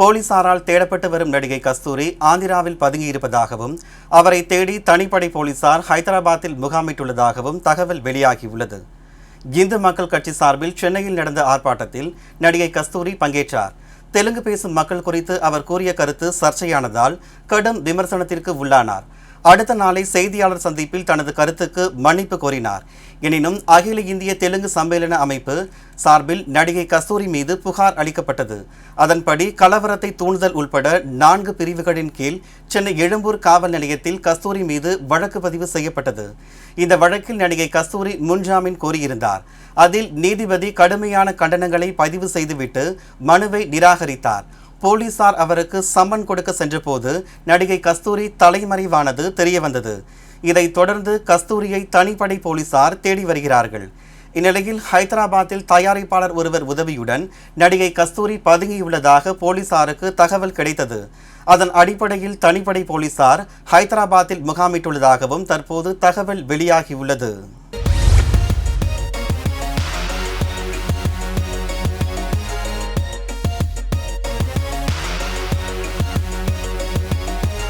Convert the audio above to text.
போலீசாரால் தேடப்பட்டு வரும் நடிகை கஸ்தூரி ஆந்திராவில் பதுங்கியிருப்பதாகவும் அவரை தேடி தனிப்படை போலீசார் ஹைதராபாத்தில் முகாமிட்டுள்ளதாகவும் தகவல் வெளியாகியுள்ளது. இந்து மக்கள் கட்சி சார்பில் சென்னையில் நடந்த ஆர்ப்பாட்டத்தில் நடிகை கஸ்தூரி பங்கேற்றார். தெலுங்கு பேசும் மக்கள் குறித்து அவர் கூறிய கருத்து சர்ச்சையானதால் கடும் விமர்சனத்திற்கு உள்ளானார். அடுத்த நாளை செய்தியாளர் சந்திப்பில் தனது கருத்துக்கு மன்னிப்பு கோரினார். எனினும் அகில இந்திய தெலுங்கு சம்மேளன அமைப்பு சார்பில் நடிகை கஸ்தூரி மீது புகார் அளிக்கப்பட்டது. அதன்படி கலவரத்தை தூண்டுதல் உள்பட நான்கு பிரிவுகளின் கீழ் சென்னை எழும்பூர் காவல் நிலையத்தில் கஸ்தூரி மீது வழக்கு பதிவு செய்யப்பட்டது. இந்த வழக்கில் நடிகை கஸ்தூரி முன்ஜாமீன் கோரியிருந்தார். அதில் நீதிபதி கடுமையான கண்டனங்களை பதிவு செய்துவிட்டு மனுவை நிராகரித்தார். போலீசார் அவருக்கு சம்மன் கொடுக்க சென்றபோது நடிகை கஸ்தூரி தலைமறைவானது தெரியவந்தது. இதைத் தொடர்ந்து கஸ்தூரியை தனிப்படை போலீசார் தேடி வருகிறார்கள். இந்நிலையில் ஹைதராபாத்தில் தயாரிப்பாளர் ஒருவர் உதவியுடன் நடிகை கஸ்தூரி பதுங்கியுள்ளதாக போலீசாருக்கு தகவல் கிடைத்தது. அதன் அடிப்படையில் தனிப்படை போலீசார் ஹைதராபாத்தில் முகாமிட்டுள்ளதாகவும் தற்போது தகவல் வெளியாகியுள்ளது.